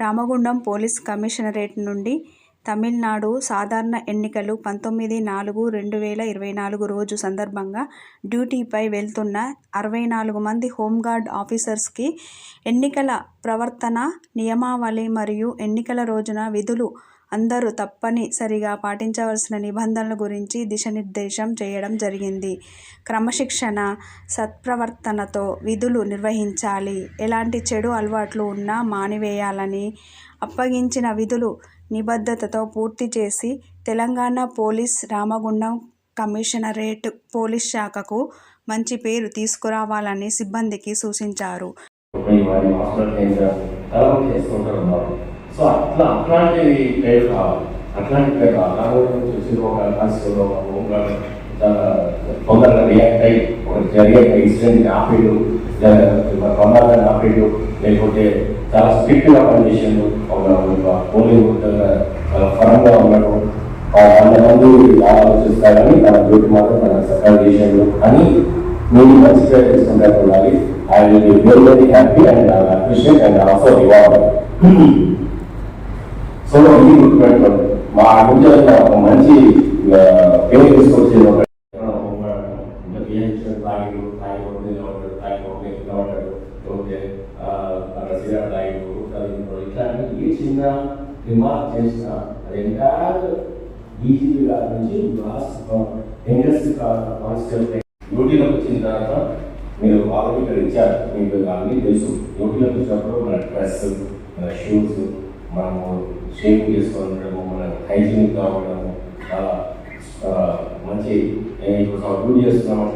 Ramagundam police commissionerate నుండి తమిళనాడు సాధారణ ఎన్నికలు పంతొమ్మిది నాలుగు రెండు వేల ఇరవై నాలుగు రోజు సందర్భంగా డ్యూటీపై వెళ్తున్న అరవై నాలుగు మంది హోంగార్డ్ ఆఫీసర్స్కి ఎన్నికల ప్రవర్తన నియమావళి మరియు ఎన్నికల రోజున విధులు అందరూ తప్పనిసరిగా పాటించవలసిన నిబంధనల గురించి దిశానిర్దేశం చేయడం జరిగింది. క్రమశిక్షణ, సత్ప్రవర్తనతో విధులు నిర్వహించాలి. ఎలాంటి చెడు అలవాట్లు ఉన్నా మానివేయాలని, అప్పగించిన విధులు నిబద్ధతతో పూర్తి చేసి Telangana police Ramagundam commissionerate police శాఖకు మంచి పేరు తీసుకురావాలని సిబ్బందికి సూచించారు. సో అట్లా అట్లాంటి టైప్ కావాలి అట్లాంటి టైప్ కావాలి రాబోయే నుంచి వచ్చిన ఒక కాన్స్టేబుల్ ఒక హోంగార్డ్ తొందరగా రియాక్ట్ అయ్యి ఒక జరిగే ఇన్సిడెంట్ ఆపేడు తొందరగా ఆపేడు లేకపోతే చాలా స్ట్రిక్ట్గా పనిచేసాడు ఒక ఒక పోలింగ్ చాలా ఫలంగా ఉన్నాడు ఆ వంద మంది ఆలోచిస్తారని తన డ్యూటీ మాత్రం తన సకాలం చేసాడు అని మీరు మంచి పేరు తీసుకుంటే ఉండాలి. I will be very very happy and appreciate and also reward so ఇది గుర్తుపెట్టుకోండి మా నుంచి ఒక మంచి పేరు తీసుకొచ్చి ఒక ఇంకా బిహెచ్ఎల్ తాగిడు తాగిపోతే నిలబడ్డాడు తాగిపోతే అక్కడ సిగరెట్ తాగిడు ఏ చిన్న రిమార్క్ చేసినా అది ఎంటైర్ డీజీపీ గారి నుంచి లాస్ట్ యంగెస్ట్ కానిస్టేబుల్ డ్యూటీలోకి వచ్చిన తర్వాత మీరు ఆల్రెడీ ఇక్కడ ఇచ్చారు మీకు అన్నీ తెలుసు డ్యూటీలోకి వచ్చినప్పుడు మన డ్రెస్ మన షూస్ మనము షేప్ చేసుకోవడము మన హైజీనిక్ ఉండడము చాలా మంచి ఇప్పుడు డ్యూటీ చేస్తున్నామంటే